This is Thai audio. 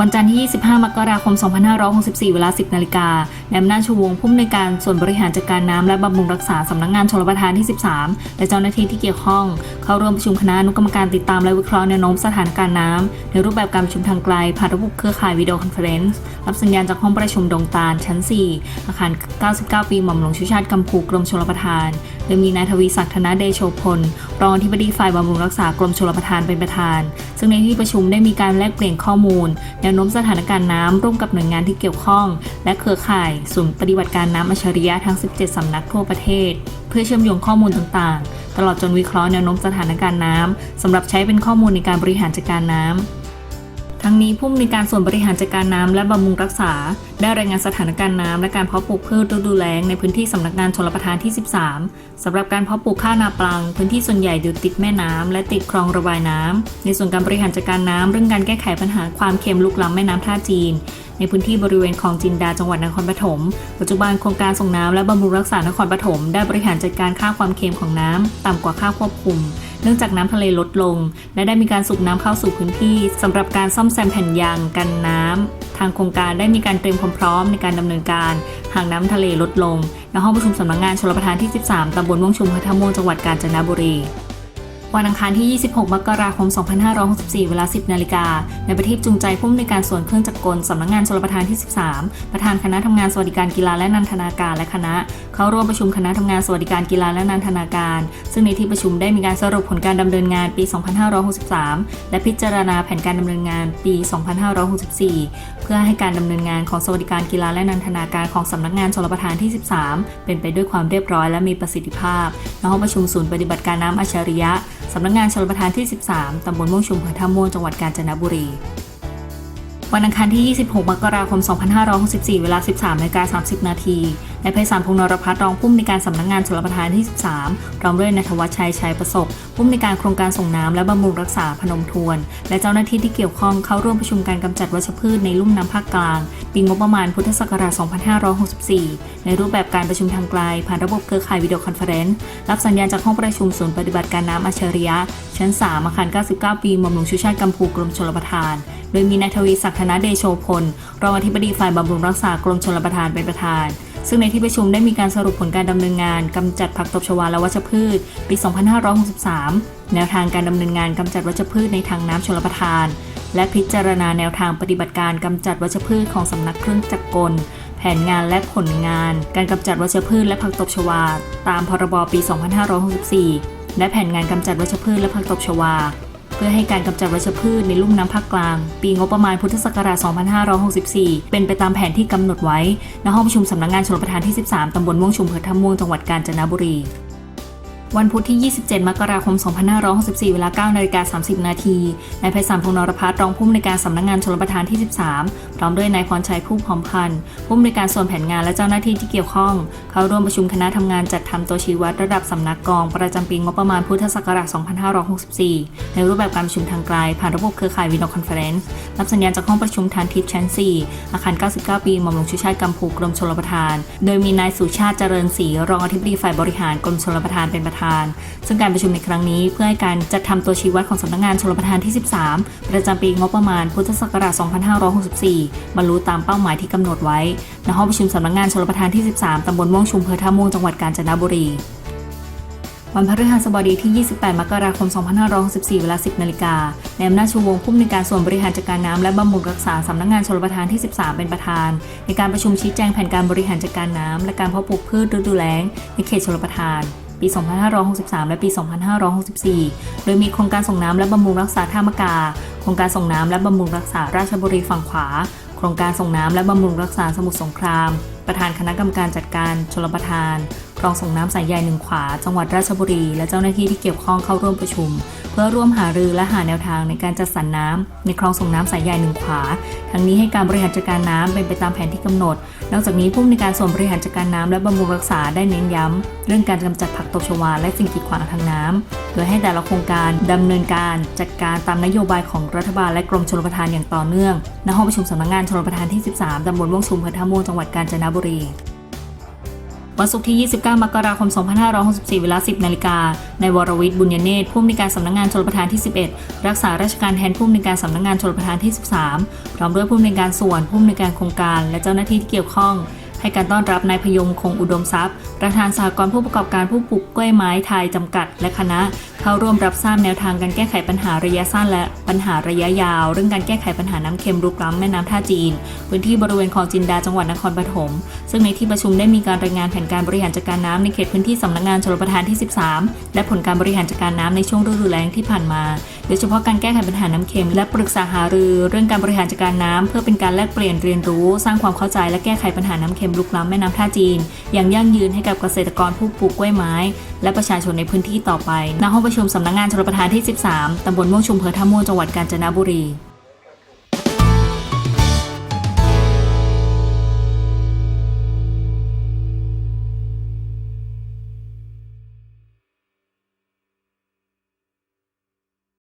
วันจันทร์ที่ 25 มกราคม 2564 เวลา 10 นาฬิกาในอำนาชูวงผู้อำนวยการส่วนบริหารจัดการน้ำและบำรุงรักษาสำนักงานชลประทานที่ 13 และเจ้าหน้าที่ที่เกี่ยวข้อง เข้าร่วมประชุมคณะอนุกรรมการติดตามและวิเคราะห์แนวโน้มสถานการณ์น้ำในรูปแบบการประชุมทางไกลผ่านระบบเครือข่ายวิดีโอคอนเฟอเรนซ์รับสัญญาณจากห้องประชุมดงตาลชั้น 4 อาคาร 99 ปีหม่อมหลวงชุชาติกัมพูกรมชลประทานโดยมีนายทวีศักดิ์ธนเดโชพล รองอธิบดีฝ่ายบำรุงรักษากรมชลประทานเป็นประธาน ซึ่งในที่ประชุมได้มีการแลกเปลี่ยนข้อมูลแนวโน้มสถานการณ์น้ำร่วมกับหน่วยงานที่เกี่ยวข้อง และเครือข่ายศูนย์ปฏิบัติการน้ำอัจฉริยะทั้ง 17สำนักทั่วประเทศ เพื่อเชื่อมโยงข้อมูลต่างๆ ตลอดจนวิเคราะห์แนวโน้มสถานการณ์น้ำสำหรับใช้เป็นข้อมูลในการบริหารจัดการน้ำ ทั้งนี้ผู้อำนวยการส่วนบริหารจัดการน้ำและบำรุงรักษา ได้รายงานสถานการณ์น้ำและการเพาะปลูกพืชฤดูแล้งในพื้นที่สำนักงานชลประทานที่ 13สำหรับการเพาะปลูกข้าวนาปลัง พื้นที่ส่วนใหญ่อยู่ติดแม่น้ำและติดคลองระบายน้ำในส่วนการบริหารจัดการน้ำเรื่องการแก้ไขปัญหาความเค็มลุกล้ำแม่น้ำท่าจีน ในพื้นที่บริเวณคลองจินดาจังหวัดนครปฐมปัจจุบันโครงการส่งน้ำและบำรุงรักษานครปฐมได้บริหารจัดการค่าความเค็มของน้ำต่ำกว่าค่าควบคุม เนื่องจากน้ำทะเลลดลง และได้มีการสูบน้ำเข้าสู่พื้นที่สำหรับการซ่อมแซมแผ่นยางกันน้ำทางโครงการได้มีการเตรียมความพร้อมในการดำเนินการ หากน้ำทะเลลดลงณห้องประชุมสำนักงานชลประทานที่ 13ตำบลม่วงชุมพัท่าม่วงจังหวัดกาญจนบุรี วันอังคารที่ 26 มกราคม 2564 เวลา 10 นาฬิกา ในประทีปจูงใจผู้อำนวยการส่วนเครื่องจักรกลสำนักงานชลประทานที่ 13 ประธานคณะทำงานสวัสดิการกีฬาและนันทนาการและคณะ เข้าร่วมประชุมคณะทำงานสวัสดิการกีฬาและนันทนาการ ซึ่งในที่ประชุมได้มีการสรุปผลการดำเนินงานปี 2563 และพิจารณาแผนการดำเนินงานปี 2564 เพื่อให้การดำเนินงานของสวัสดิการกีฬาและนันทนาการของสำนักงานชลประทานที่ 13 เป็นไปด้วยความเรียบร้อยและมีประสิทธิภาพณห้องประชุมศูนย์ปฏิบัติการน้ำอัจฉริยะสำนักงานชลประทานที่ 13 ตำบลม่วงชุมอำเภอท่าม่วงจังหวัดกาญจนบุรี วันอังคารที่ 26 มกราคม 2564 เวลา 13นาฬิกา30 นาทีนายไพศาลพงษ์นรพัฒน์รองผู้อำนวยการสำนักงานชลประทานที่ 13พร้อมด้วยนายธวัชชัยชัยประสบผู้อำนวยการโครงการส่งน้ำและบำรุงรักษาพนมทวน และเจ้าหน้าที่ที่เกี่ยวข้องเข้าร่วมประชุมการกำจัดวัชพืชในลุ่มน้ำภาคกลาง ปีงบประมาณพุทธศักราช 2564 ในรูปแบบการประชุมทางไกล ผ่านระบบเครือข่ายวิดีโอคอนเฟอเรนซ์รับสัญญาณจากห้องประชุมศูนย์ปฏิบัติการน้ำอัจฉริยะ ชั้น 3 อาคาร 99 ปีหม่อมหลวงชูชาติกัมพูกรมชลประทาน โดยมีนายทวีศักดิ์นเดโชพล รองอธิบดีฝ่ายบำรุงรักษากรมชลประทานเป็นประธาน ซึ่งในที่ประชุมได้มีการสรุปผลการดำเนินงานกำจัดผักตบชวาและวัชพืช ปี 2563 แนวทางการดำเนินงานกำจัดวัชพืชในทางน้ำชลประทาน และพิจารณาแนวทางปฏิบัติการกำจัดวัชพืชของสำนักเครื่องจักรกลแผนงานและผลงาน การกำจัดวัชพืชและผักตบชวา ตามพรบปี 2564 และแผนงานกำจัดวัชพืชและผักตบชวา เพื่อให้การกำจัดวัชพืชในลุ่มน้ำภาคกลาง ปีงบประมาณพุทธศักราช 2564 เป็นไปตามแผนที่กำหนดไว้ณห้องประชุมสำนักงานชลประทานที่ 13 ตำบลม่วงชุมเภอท่าม่วงจังหวัดกาญจนบุรี วันพุธที่ 27 มกราคม 2564 เวลา9นาฬิกา 30 นาทีนายไพศาลพงนรพัฒน์รองผู้อำนวยการสำนักงานชลประทานที่ 13 พร้อมด้วยนายพรชัยผู้พร้อมพันธ์ผู้อำนวยการส่วนแผนงานและเจ้าหน้าที่ที่เกี่ยวข้อง เข้าร่วมประชุมคณะทำงานจัดทำตัวชี้วัดระดับสำนักกอง ประจำปีงบประมาณพุทธศักราช 2564 ในรูปแบบการประชุมทางไกล ผ่านระบบเครือข่ายวิดีโอคอนเฟอเรนซ์รับสัญญาณจากห้องประชุมทานทิพย์ชั้น 4 อาคาร 99 ปีหม่อมหลวงชูชาติกัมพูกรมชลประทาน โดยมีนายสุชาติเจริญศรีรองอธิบดีฝ่ายบริหารกรมชลประทานเป็นประธานซึ่งการประชุมในครั้งนี้เพื่อให้การจัดทำตัวชี้วัดของสำนักงานชลประทานที่ 13 ประจำปีงบประมาณพุทธศักราช 2564 บรรลุตามเป้าหมายที่กำหนดไว้ณห้องประชุมสำนักงานชลประทานที่ 13 ตำบลม่วงชุมเภอท่าม่วงจังหวัดกาญจนบุรีวันพฤหัสบดีที่ 28 มกราคม 2564 เวลา 10 นาฬิกาในอำนาจชูวงผู้อำนวยการส่วนบริหารจัดการน้ำและบำรุงรักษาสำนักงานชลประทานที่ 13 เป็นประธาน ในการประชุมชี้แจงแผนการบริหารจัดการน้ำและการเพาะปลูกพืชฤดูแล้งในเขตชลประทาน ปี 2563 และปี 2564 โดยมีโครงการส่งน้ำและบำรุงรักษาท่ามะกา โครงการส่งน้ำและบำรุงรักษาราชบุรีฝั่งขวา โครงการส่งน้ำและบำรุงรักษาสมุทรสงคราม ประธานคณะกรรมการจัดการชลประทานคลองส่งน้ำสายใหญ่หนึ่งขวา จังหวัดราชบุรี และเจ้าหน้าที่ที่เกี่ยวข้องเข้าร่วมประชุม เพื่อร่วมหารือและหาแนวทางในการจัดสรรน้ำในคลองส่งน้ำสายใหญ่หนึ่งขวา ทั้งนี้ให้การบริหารจัดการน้ำเป็นไปตามแผนที่กำหนด นอกจากนี้ผู้อำนการส่วนบริหารจัดการน้ำและบำรุงรักษาได้เน้นย้ำ เรื่องการกำจัดผักตบชวาและสิ่งกีดขวางทางน้ำโดยให้แต่ละโครงการดำเนินการจัดการตามนโยบายของรัฐบาลและกรมชลประทานอย่างต่อเนื่องณห้องประชุมสำนักงานชลประทานที่ 13ตำบลม่วงชุมอำเภอท่าม่วงจังหวัดกาญจนบุรี วันศุกร์ที่ 29 มกราคม 2564 เวลา 10 นาฬิกา ในวรวิทย์บุญยเนตรผู้อำนวยการสำนักงานชลประทานที่ 11 รักษาราชการแทนผู้อำนวยการสำนักงานชลประทานที่ 13 พร้อมด้วยผู้อำนวยการส่วน ผู้อำนวยการโครงการ และเจ้าหน้าที่ที่เกี่ยวข้อง ให้การต้อนรับนายพยงคงอุดมทรัพย์ ประธานสหกรณ์ผู้ประกอบการผู้ปลูกกล้วยไม้ไทยจำกัด และคณะ เข้าร่วมรับทราบแนวทางการแก้ไขปัญหาระยะสั้นและปัญหาระยะยาว เรื่องการแก้ไขปัญหาน้ำเค็มรุกล้ำแม่น้ำท่าจีน พื้นที่บริเวณคลองจินดาจังหวัดนครปฐมซึ่งในที่ประชุมได้มีการรายงานแผนการบริหารจัดการน้ำในเขตพื้นที่สำนักงานชลประทานที่ 13 และผลการบริหารจัดการน้ำในช่วงฤดูแล้งที่ผ่านมา โดยเฉพาะการแก้ไขปัญหาน้ำเค็ม และปรึกษาหารือ เรื่องการบริหารจัดการน้ำเพื่อเป็นการแลกเปลี่ยนเรียนรู้ สร้างความเข้าใจและแก้ไขปัญหาน้ำเค็มลุกล้ำแม่น้ำท่าจีน อย่างยั่งยืนให้กับเกษตรกรผู้ปลูกกล้วยไม้ และประชาชนในพื้นที่ต่อไปณห้องประชุมสำนักงานชลประทานที่ 13 ตำบลม่วงชุมเภอท่าม่วงจังหวัดกาญจนบุรี